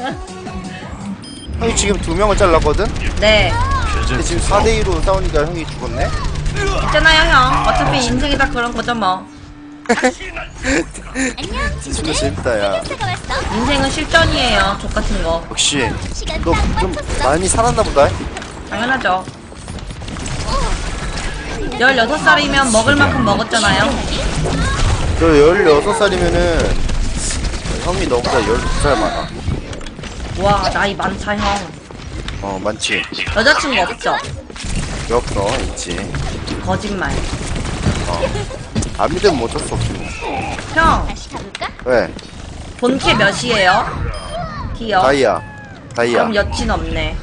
형이 지금 두 명을 잘랐거든? 네. 근데 지금 4대2로 싸우니까 형이 죽었네? 있잖아요, 형. 어차피 인생이 다 그런 거죠, 뭐. 안녕 진짜 재밌다, 야. 가 왔어 인생은 실전이에요, 족 같은 거. 역시. 시간 너딱좀 맞췄어 많이 살았나 보다. 당연하죠. 16살이면 먹을 만큼 먹었잖아요. 저 16살이면은 형이 너보다 12살 많아. 와, 나이 많다, 형. 어, 많지. 여자친구 없죠? 없어, 있지. 거짓말. 안 믿으면 못할수 없지 뭐. 형, 다시 가볼까? 왜? 본캐 몇이에요? 티어. 다이아. 다이아. 그럼 여친 없네.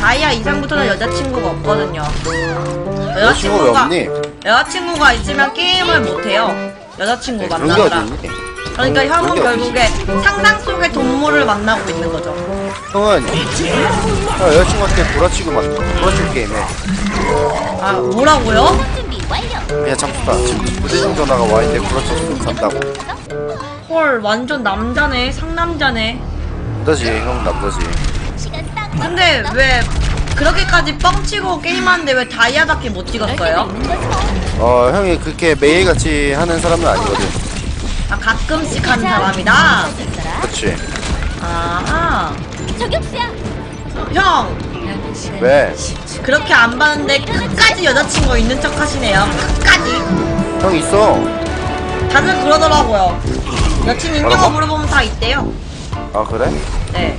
다이아 이상부터는 여자친구가 없거든요. 여자친구가 왜 여자친구가 없니? 여자친구가 있으면 게임을 못해요. 여자친구 그런 게 만나느라. 어딨니? 그러니까 형은 그런 게 결국에 상상 속의 동물을 만나고 있는 거죠. 형은 형 여자친구한테 구라치고 막 구라칠 게임해. 아 뭐라고요? 그냥 잠수다. 지금 부대중 전화가 와 있는데 구라쳤으면 산다고. 헐 완전 남자네 상남자네. 남자지, 형 남자지. 근데. 왜 그렇게까지 뻥치고 게임하는데 왜 다이아밖에 못 찍었어요? 어, 형이 그렇게 매일같이 하는 사람은 아니거든. 아 가끔씩 하는 사람이다. 그렇지. 아 저격수야 형 왜? 그렇게 안 봤는데 끝까지 여자친구 있는 척 하시네요. 끝까지. 형 있어. 다들 그러더라고요. 여친 있냐고 뭐라고? 물어보면 다 있대요. 아, 그래? 네.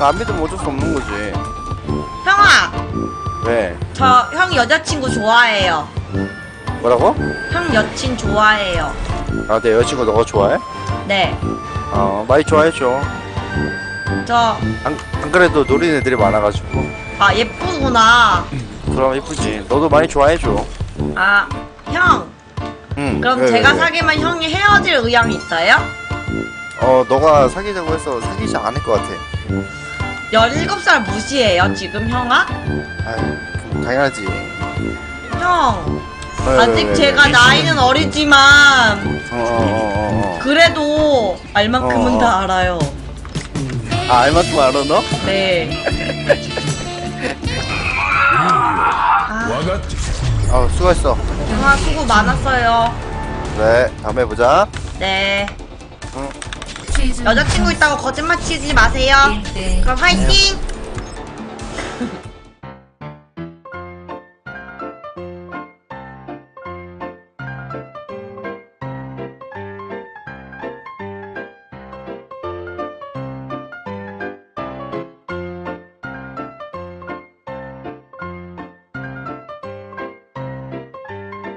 안 믿으면 어쩔 수 없는 거지. 형아, 왜? 저 형 여자친구 좋아해요. 뭐라고? 형 여친 좋아해요. 아, 내 여자친구 너가 좋아해? 네. 어, 많이 좋아해줘. 저, 안, 안 그래도 노린 애들이 많아가지고. 아, 예쁘구나. 그럼 이쁘지. 너도 많이 좋아해줘. 아, 형. 응. 그럼 왜, 제가 왜, 왜? 사귀면 형이 헤어질 의향이 있어요? 어, 너가 사귀자고 해서 사귀지 않을 것 같아. 17살 무시해요, 지금 형아? 그럼 당연하지. 형, 아직 왜, 제가 왜? 나이는 어리지만, 어, 어, 어, 어, 그래도 알만큼은 어. 다 알아요. 어. 아, 알만큼 알아, 너? 네. 아, 아, 수고했어. 형아 수고 많았어요. 네, 다음에 보자. 네. 응. 여자친구 있다고 거짓말 치지 마세요. 그럼 화이팅!